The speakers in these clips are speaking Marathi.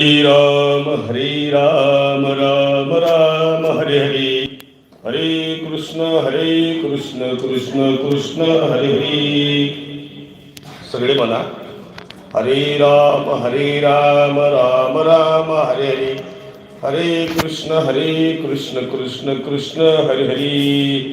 हरे राम हरे राम राम राम हरे हरे। हरे कृष्ण हरे कृष्ण कृष्ण कृष्ण हरे हरे। सगळे म्हणा हरे राम हरे राम राम राम हरे हरे। हरे कृष्ण हरे कृष्ण कृष्ण कृष्ण हरे हरे।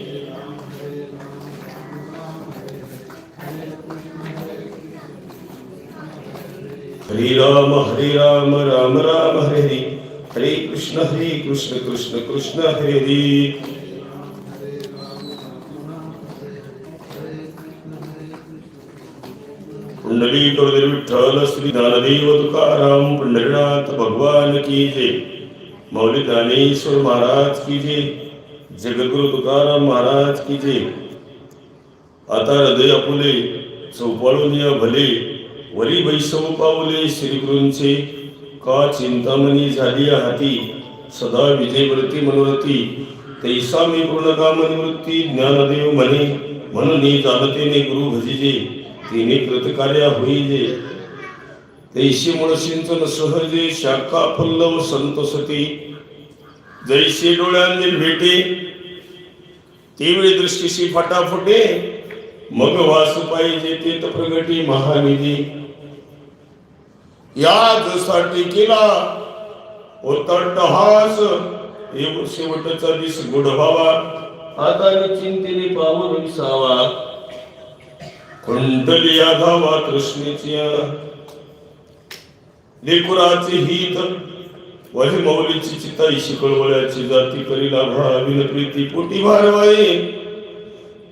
हरे राम हरे राम राम राम, हरे हरे। हरे कृष्ण हरे कृष्ण कृष्ण कृष्ण, हरे हरे। कुंडली कवदर विठ्ठल श्री ज्ञानदेव तुकाराम पंढरीनाथ भगवान की जय। मौली ज्ञानेश्वर महाराज की जय। जगद्गुरु तुकाराम महाराज की जय। आता हृदय आपुले चौपाळून या भले। वरी वैसव पावले श्रीगुरूंचे का चिंतामणी झाली हाती सदा विजयवृत्ती मनोरथी. तैसा मी पूर्णकाम निवृत्ती ज्ञानदेव म्हणे. म्हणून जाणतेने गुरु भजिजे. तिने कृतकार्या होईजे. तैशी मुळसिंचन सहजे शाखा पल्लव संतोषती जैसे डोळ्यांनी भेटे तेवढी दृष्टीशी फटाफटे मग वास पाहिजे ते तर प्रगटी महानिधी. यासाठी केला हास हे शेवटचा दिस गुढ व्हावा. आता चिंतेने पावन विसावा. कुंडली धावा कृष्णेची. लेकुराचे हित वही मौलीची चिताई शिकळवळ्याची जाती करी लाभा प्रीती पोटी भारवाये.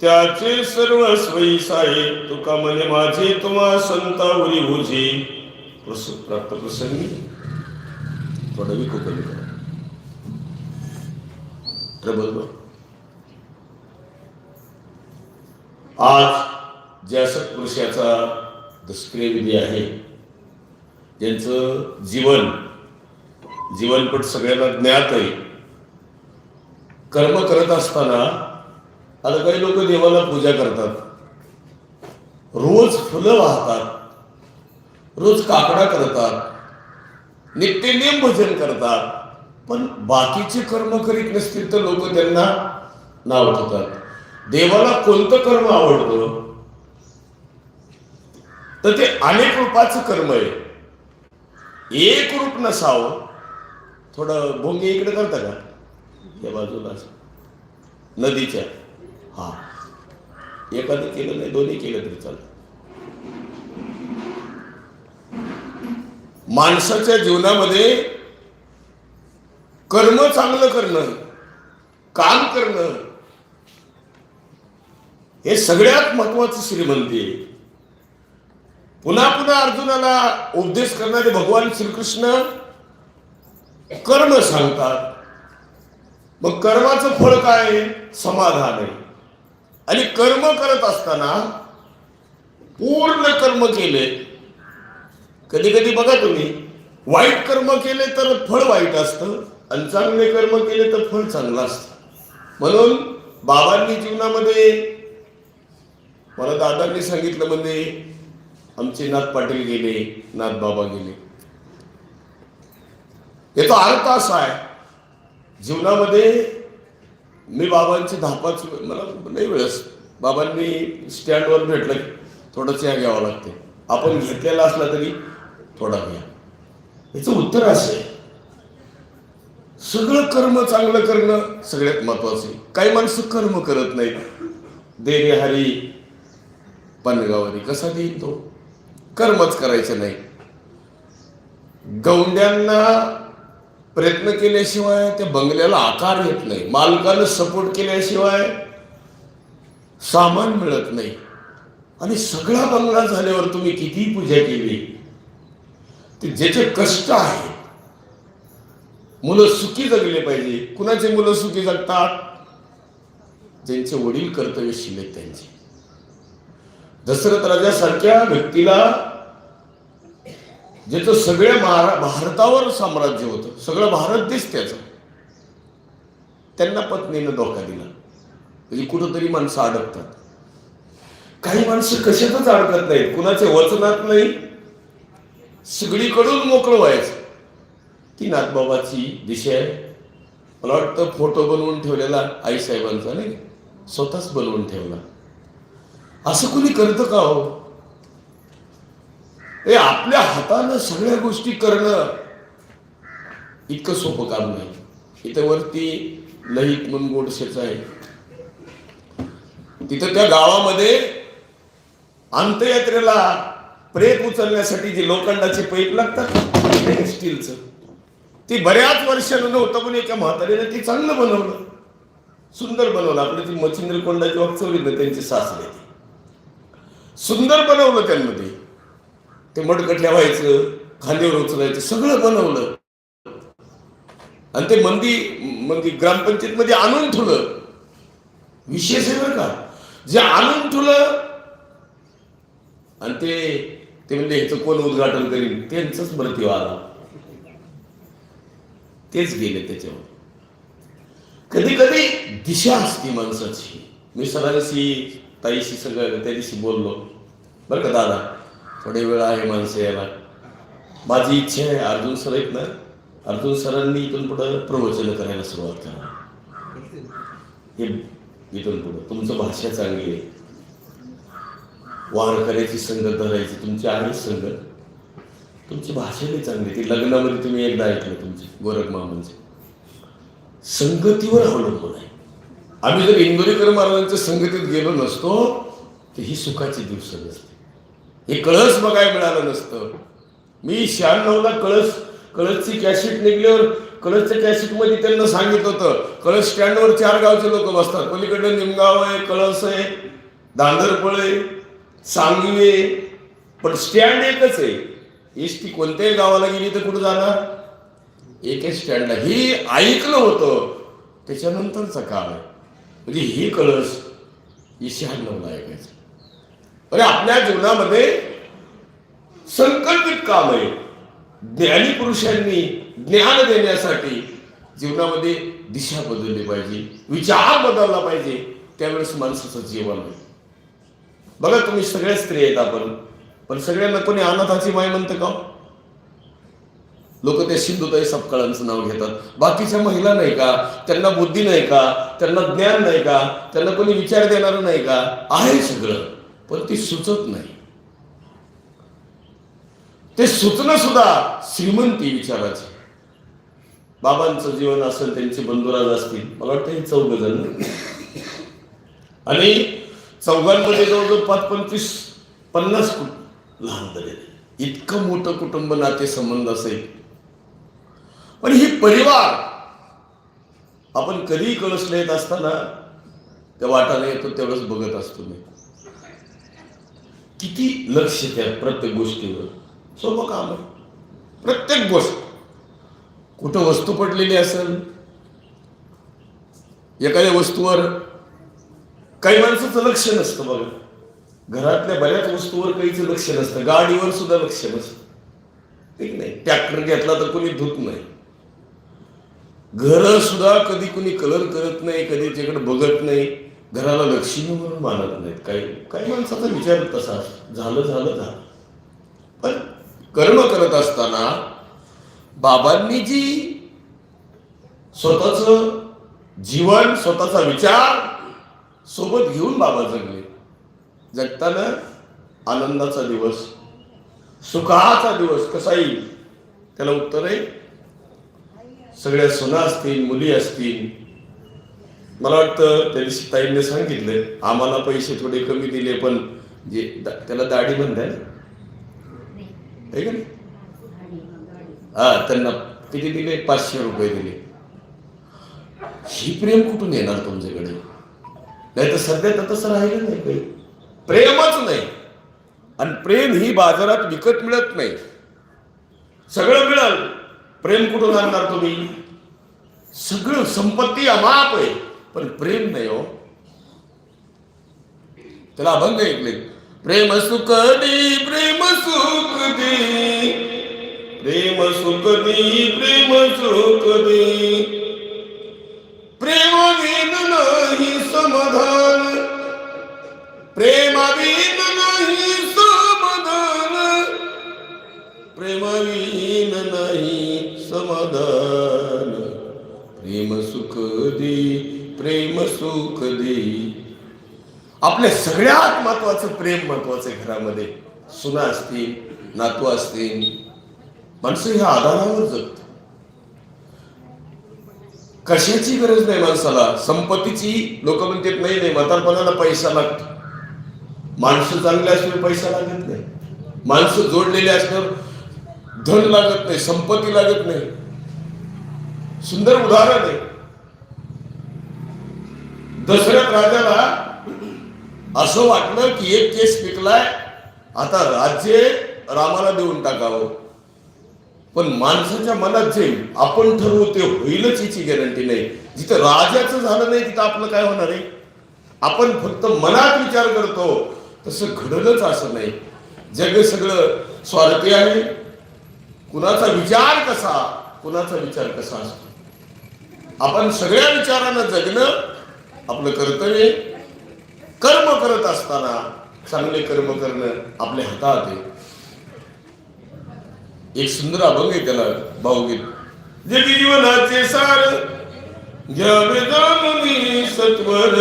त्याचे सर्व स्वयी साई तुका मने माझे तुम्हा संतावरी ओझे प्रस- प्राप्त प्रसंगी पडवी विको प्रबल आज ज्या सत्पुरुषाचा दशक्रिय विधी आहे ज्यांचं जीवन जीवनपट सगळ्यांना ज्ञात आहे कर्म करत असताना आता काही लोक देवाला पूजा करतात. रोज फुलं वाहतात. रोज काकडा करतात. नित्यनेम भजन करतात. पण बाकीचे कर्म करीत नसतील तर लोक त्यांना नाव ठेवतात. देवाला कोणतं कर्म आवडतं? तर ते अनेक रूपाचं कर्म आहे. एक रूप नसावं. थोडं भोंगे इकडे करता का? या बाजूला नदीच्या. हा. एकाने केलं नाही दोन्ही केलं तरी चालतं माणसाच्या जीवनामध्ये कर्म चांगलं करणं काम करणं हे सगळ्यात महत्वाचं श्रीमंती आहे. पुन्हा पुन्हा अर्जुनाला उपदेश करणारे भगवान श्रीकृष्ण कर्म सांगतात. मग कर्माचं फळ काय? समाधान आहे. आणि कर्म करत असताना पूर्ण कर्म केले. कधी कधी बघा तुम्ही वाईट कर्म केले तर फळ वाईट असतं आणि चांगले कर्म केले तर फळ चांगलं असतं. म्हणून बाबांनी जीवनामध्ये मला दादांनी सांगितलं म्हणजे आमचे नाथ पाटील गेले नाथ बाबा गेले. याचा अर्थ असा आहे जीवनामध्ये मी बाबांची दहा पाच मला नाही वेळेस बाबांनी स्टँडवर भेटलं की थोडं चहा घ्यावं लागते. आपण घेतलेला असला तरी थोडा घ्या. याचं उत्तर असं आहे. सगळं कर्म चांगलं करणं सगळ्यात महत्वाचं आहे. काही माणसं कर्म करत नाहीत. देणे हरी पनगावरी कसा देईल तो? कर्मच करायचं नाही. गौंड्यांना प्रयत्न केल्याशिवाय त्या बंगल्याला आकार येत नाही. मालकानं सपोर्ट केल्याशिवाय सामान मिळत नाही. आणि सगळा बंगला झाल्यावर तुम्ही किती पूजा केली? ते ज्याचे कष्ट आहे मुलं सुखी जगले पाहिजे. कुणाचे मुलं सुखी जगतात? ज्यांचे वडील कर्तव्यशील आहेत त्यांचे. दशरथ राजासारख्या व्यक्तीला ज्याचं सगळ्या महारा भारतावर साम्राज्य होतं. सगळं भारत देश त्याचं. त्यांना पत्नीनं धोका दिला. म्हणजे कुठंतरी माणसं अडकतात. काही माणसं कशातच अडकत नाहीत. कुणाच्या वचनात नाही. सगळीकडून मोकळं व्हायचं. ती नाथबाबाची दिशा आहे. मला वाटतं फोटो बनवून ठेवलेला आईसाहेबांचा नाही स्वतःच बनवून ठेवला. असं कुणी करतं का हो? हे आपल्या हातानं सगळ्या गोष्टी करणं इतकं सोपं काम नाही. इथं वरती लहित म्हणून गोडशेचं आहे. तिथं त्या गावामध्ये अंत्ययात्रेला प्रेत उचलण्यासाठी जे लोखंडाचे पाईप लागतात स्टीलचं. ती बऱ्याच वर्षानं नव्हतं पण एका म्हातारीने ती चांगलं बनवलं. सुंदर बनवलं. आपलं ती मच्छिंद्र कोंडाची वागचवली ना त्यांची सासरे सुंदर बनवलं त्यांमध्ये ते ते मडकटल्या व्हायचं खांद्यावर उचलायचं सगळं बनवलं. आणि ते मंदी मंदी ग्रामपंचायत मध्ये आणून ठेवलं. विशेष आहे बरं का. जे आणून ठेवलं आणि ते ते म्हणजे ह्याचं कोण उद्घाटन करीन? त्यांचंच मृत्यू आला. तेच गेले त्याच्यावर. कधी कधी दिशा असते माणसाची. मी सरांशी ताईशी सगळं त्या दिवशी बोललो. बरं का दादा? थोडे वेळ आहे माणसं यायला माझी इच्छा आहे अर्जुन सर आहेत ना अर्जुन सरांनी इथून पुढं प्रवचन करायला सुरुवात करा. हे इथून पुढं. तुमचं भाषा चांगली आहे. वारकऱ्याची संगत धरायची तुमची आहे संगत. तुमची भाषा नाही चांगली ती लग्नामध्ये तुम्ही एकदा ऐकलं तुमची गोरख मामांचे. संगतीवर अवलंबून आहे. आम्ही जर इंदोरीकर महाराजांच्या संगतीत गेलो नसतो तर ही सुखाची दिवस नसते हे कळस बघायला मिळालं नसतं. मी शहाण्णवला कळस कळसची कॅसेट निघल्यावर कळसच्या कॅसेटमध्ये त्यांना सांगितलं होतं कळस स्टँडवर चार गावचे लोक बसतात. पलीकडे निमगाव आहे कळस आहे दांदरपळ आहे सांगवी आहे पण स्टँड एकच आहे. एस टी कोणत्याही गावाला गेली तर कुठं जाणार? एकच स्टँडला हे ऐकलं होतं. त्याच्यानंतरचा काळ आहे. म्हणजे हे कळस ही शहाण्णवला ऐकायचं. अरे आपल्या जीवनामध्ये संकल्पित काम आहे. ज्ञानी पुरुषांनी ज्ञान देण्यासाठी जीवनामध्ये दिशा बदलली पाहिजे विचार बदलला पाहिजे त्यावेळेस माणसाचं जीवन आहे. बघा तुम्ही सगळ्या स्त्री आहेत आपण पण सगळ्यांना कोणी अनाथाची माय म्हणतं का? लोक त्या सिंधुताई सपकाळांचं नाव घेतात. बाकीच्या महिला नाही का? त्यांना बुद्धी नाही का? त्यांना ज्ञान नाही का? त्यांना कोणी विचार देणार नाही का? आहे सगळं. पण ती सुचत नाही. ते सुचणं सुद्धा श्रीमंती विचाराची. बाबांचं जीवन असेल त्यांचे बंधुराज असतील मला वाटतं हे चौघ जण आणि चौघांमध्ये जवळजवळ पाच पंचवीस पन्नास कु- लहान झालेले इतकं मोठं कुटुंब नाते संबंध असेल. पण ही परिवार आपण कधीही कळसला येत असताना त्या वाटाला येतो त्यावेळेस बघत असतो मी. किती लक्ष त्या प्रत्येक गोष्टीवर? सोपं काम आहे. प्रत्येक गोष्ट. कुठं वस्तू पडलेली असेल एखाद्या वस्तूवर काही माणसाचं लक्ष नसतं बघा. घरातल्या बऱ्याच वस्तूवर काहीच लक्ष नसतं. गाडीवर सुद्धा लक्ष नसतं. ठीक नाही. ट्रॅक्टर घेतला तर कोणी धुत नाही. घर सुद्धा कधी कोणी कलर करत नाही कधी त्याकडे बघत नाही. घराला लक्ष्मी म्हणून मानत नाहीत. काही काही माणसाचा विचार तसा. झालं झालं झालं. पण कर्म करत असताना बाबांनी जी स्वतःच जीवन स्वतःचा विचार सोबत घेऊन बाबा जगले. जगताना आनंदाचा दिवस सुखाचा दिवस कसा येईल? त्याला उत्तर आहे. सगळ्या सुना असतील मुली असतील मला वाटतं त्या ताईंनी सांगितलं आम्हाला पैसे थोडे कमी दिले पण जे दा- त्याला दाढी म्हणताय आहे? का? नाही हा त्यांना किती दिले? पाचशे रुपये दिले. ही प्रेम कुठून येणार तुमच्याकडे? नाही तर सध्या तर तसं राहिलं नाही काही. प्रेमच नाही. आणि प्रेम ही बाजारात विकत मिळत नाही. सगळं मिळाल. प्रेम कुठून आणणार तुम्ही? सगळं संपत्ती अमाप आहे. पण प्रेम नाही हो. त्याला अभंग ऐकले प्रेम सुख दे प्रेम सुख दे प्रेम सुख दे प्रेम सुख दे प्रेमाविन नाही समाधान. प्रेम सुख देई आपल्या सगळ्यात महत्वाचं प्रेम महत्वाचं आहे घरामध्ये. सुना असतील नातू असतील माणसं ह्या आधारावर जगत कशाची गरज नाही माणसाला? संपत्तीची लोक म्हणतात नाही नाही म्हातारपणाला पैसा लागतो. माणसं चांगले असल्यावर पैसा लागत नाही. माणसं जोडलेली असल्यावर धन लागत नाही संपत्ती लागत नाही. सुंदर उदाहरण आहे. दशरथ राजाला असं वाटलं की एक केस पिकलाय आता राज्य रामाला देऊन टाकावं. पण माणसाच्या मनात जे आपण ठरवू ते होईलच याची गॅरंटी नाही. जिथं राजाचं झालं नाही तिथं आपलं काय होणार आहे? आपण फक्त मनात विचार करतो तसं घडलंच असं नाही. जग सगळं स्वार्थी आहे. कुणाचा विचार कसा कुणाचा विचार कसा असतो? आपण सगळ्या विचारानं जगणं आपलं कर्तव्य कर्म करत असताना चांगले कर्म करणं आपल्या हातात आहे. एक सुंदर अभंग आहे त्याला भाऊगीत. जे जीवनाचे सार घ्यावे जाणून सत्वर.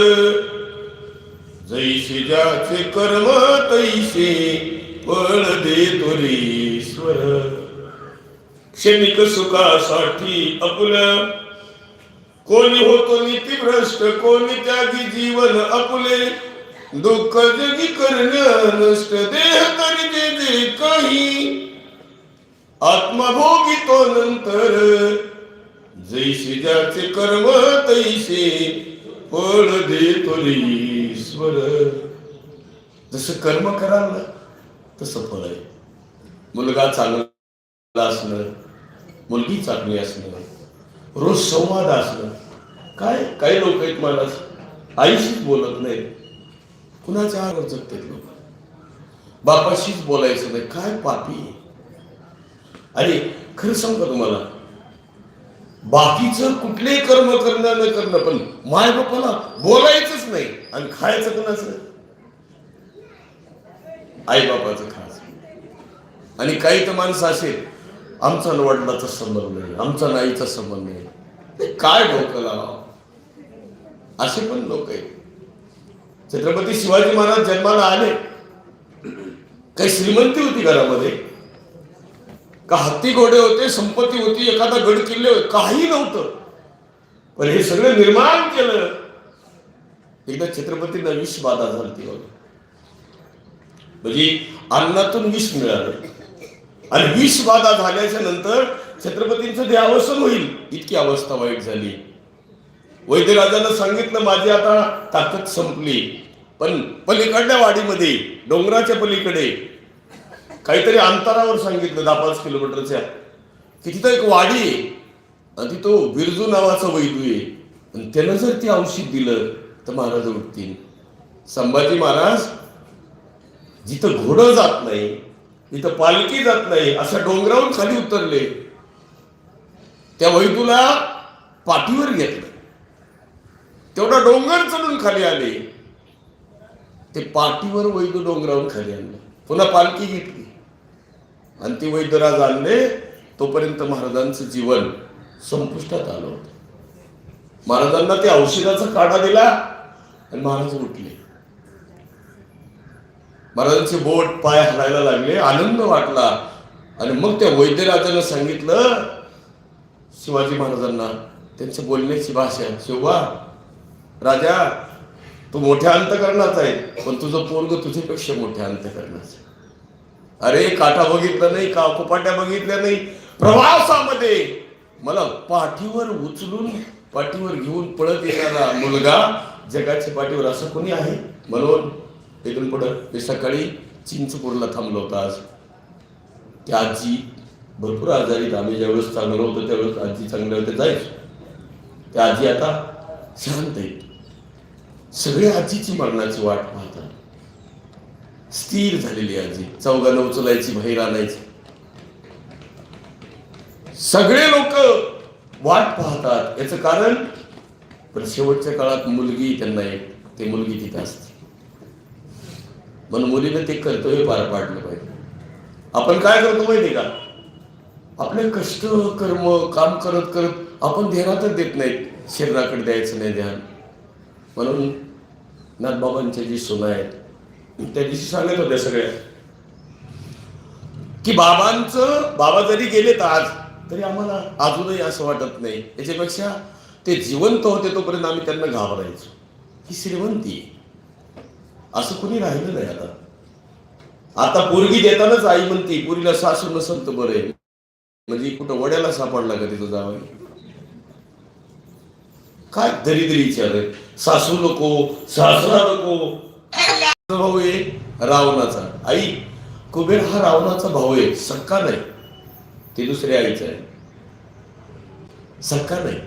जैसे ज्याचे कर्म तैसे फळ दे क्षणिक सुखासाठी आपलं कोणी होतो नीतिभ्रष्ट कोणी त्यागी जीवन आपले. दुःख जगी करण्या नष्ट देह तरी जे काही. आत्मभोगी तो नंतर. जैसे ज्याचे कर्म तैसे फळ देतो ईश्वर. जसं कर्म कराल ना तसं फळ आहे. मुलगा चांगला असणं मुलगी चांगली असणं. रोज संवाद असणं काय? काही लोक आहेत मला आईशीच बोलत नाही कुणाच्या आवर जगतात लोक? बापाशीच बोलायचं नाही. काय पापी? आणि खरं सांगतो तुम्हाला बाकीचं कुठलेही कर्म करणं न करणं पण माय बापाला बोलायचंच नाही. आणि खायचं कोणाचं? आई बापाचं खायचं आणि काही तर माणसं असेल आमचा वडिलाचा संबंध नाही आमचा नाईचा संबंध नाही. ते काय डोकं लावा? असे पण लोक आहेत. छत्रपती शिवाजी महाराज जन्माला आले. काही श्रीमंती होती घरामध्ये. का हत्ती घोडे होते संपत्ती होती एखादा गड किल्ले होते काही नव्हतं. पण हे सगळं निर्माण केलं. एकदा छत्रपतींना विष बाधा झाली ती म्हणजे अन्नातून विष मिळालं. आणि विष बाधा झाल्याच्यानंतर छत्रपतींचं देहावसन होईल. इतकी अवस्था वाईट झाली. वैद्यराजानं सांगितलं माझी आता ताकद संपली. पण पलीकडल्या वाडीमध्ये डोंगराच्या पलीकडे. काहीतरी अंतरावर सांगितलं दहा पाच किलोमीटरच्या. की तिथं एक वाडी आहे. आणि तिथं बिरजू नावाचा वैदू आहे. आणि त्यानं जर ते औषध दिलं तर महाराज उठतील संभाजी महाराज जिथं घोडं जात नाही इथं पालखी जात नाही असं डोंगरावरून खाली उतरले. त्या वैदूला पाठीवर घेतलं. तेवढा डोंगर चढून खाली आले. ते पाठीवर वैदू डोंगरावरून खाली आणलं. पुन्हा पालखी घेतली. आणि ते वैद्यराज आणले. तोपर्यंत महाराजांचं जीवन संपुष्टात आलं होतं. महाराजांना ते औषधाचा काढा दिला आणि महाराज उठले. महाराजांचे बोट पाय हलायला लागले आनंद वाटला. आणि मग त्या वैद्यराजानं सांगितलं शिवाजी महाराजांना त्यांच्या बोलण्याची भाषा शिवा राजा तू मोठ्या अंतकरणाचा आहे पण तुझं पोरग तुझ्यापेक्षा मोठ्या अंतकरणाचं अरे काठा बघितला नाही का कुपाट्या बघितल्या नाही प्रवासामध्ये मला पाठीवर उचलून पाठीवर घेऊन पळत येणारा मुलगा जगाच्या पाठीवर असं कोणी आहे? म्हणून तिथून पुढं मी सकाळी चिंचपूरला थांबलो होता आज. त्या आजी भरपूर आजारीत आम्ही ज्यावेळेस चांगलं होतं त्यावेळेस आजी चांगल्या होत्या. जायच त्या आजी आता शांत आहे सगळी आजीची मरणाची वाट पाहतात. स्थिर झालेली आजी. चौघाला उचलायची बाहेर आणायची. सगळे लोक वाट पाहतात. याचं कारण पण शेवटच्या काळात मुलगी त्यांना एक ते मुलगी तिथे असते. म्हणून मुलीने ते कर्तव्य पार पाडलं पाहिजे. आपण काय करतो माहिती का? आपले कष्ट कर्म काम करत करत आपण ध्यानातच देत नाहीत. शरीराकडे द्यायचं नाही ध्यान. म्हणून नाथबाबांच्या जी सुना आहेत त्या दिवशी सांगत होत्या सगळ्या. की बाबांचं बाबा जरी गेलेत आज तरी आम्हाला अजूनही असं वाटत नाही. याच्यापेक्षा ते जिवंत होते तोपर्यंत आम्ही त्यांना घाबरायचो. ही श्रीमंती आहे. असं कुणी राहिलं नाही आता. आता पोरगी देतानाच आई म्हणते पोरीला सासू नसल तर बरं आहे. म्हणजे कुठं वड्याला सापडला का तिथं जावं काय दरिद्री विचार आहे? सासू नको सासरा नको. भाऊ आहे रावणाचा. आई कुबेर हा रावणाचा भाऊ आहे. सक्का नाही. ते दुसऱ्या आईचा आहे. सक्का नाही.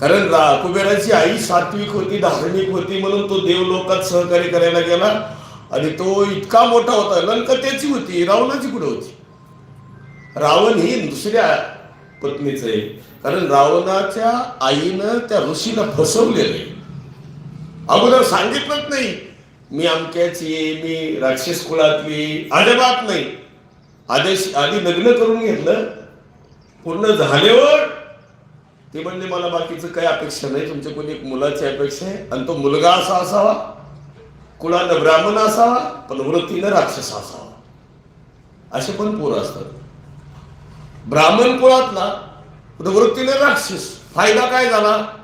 कारण रा- कुबेराची आई सात्विक होती धार्मिक होती म्हणून तो देवलोकात सहकार्य करायला गेला. आणि तो इतका मोठा होता लंका त्याची होती रावणाची कुठे होती? रावण ही दुसऱ्या पत्नीच आहे. कारण रावणाच्या आईनं त्या ऋषीला फसवलेलं आहे. अगोदर सांगितलंच नाही मी अमक्याची मी राक्षस कुळातली अजिबात नाही. आदेश आधी लग्न करून घेतलं. पूर्ण झाल्यावर ते म्हणले मला बाकीचं काही अपेक्षा नाही. तुमच्या कोणी एक मुलाची अपेक्षा आहे. आणि तो मुलगा असा असावा. कुळानं ब्राह्मण असावा पण वृत्तीनं राक्षस असावा. असे पण पोरं असतात. ब्राह्मण कुळातला पण राक्षस. फायदा काय झाला?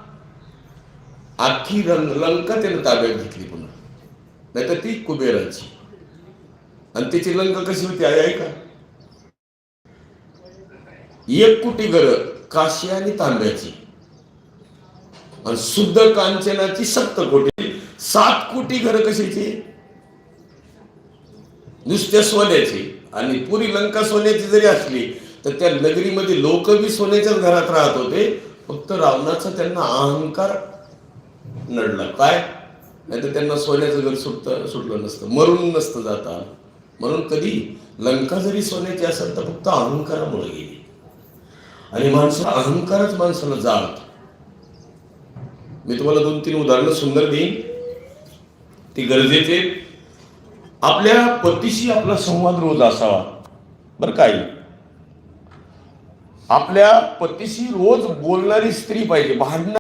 अख्खी रंग लंका त्याने ताब्यात घेतली पुन्हा. नाहीतर ती कुबेराची. आणि तिची लंका कशी होती आहे का एक कुटी गरज काशी आणि तांब्याची. आणि शुद्ध कांचनाची सप्त कोटी सात कोटी घर कशाची? नुसत्या सोन्याची. आणि पुरी लंका सोन्याची जरी असली तर त्या नगरीमध्ये लोक बी सोन्याच्याच घरात राहत होते. फक्त रावणाचा त्यांना अहंकार नडला. काय? नाही तर त्यांना सोन्याचं घर सुटत सुटलं नसतं. मरून नसतं जाता म्हणून कधी लंका जरी सोन्याची असेल तर फक्त अहंकारामुळे गेली. आणि माणसं अहंकारच माणसाला जाळत मी तुम्हाला दोन तीन उदाहरणं सुंदर देईन. ती गरजेचे आपल्या पतीशी आपला संवाद रोज असावा. बरं काय आपल्या पतीशी रोज बोलणारी स्त्री पाहिजे. भांडण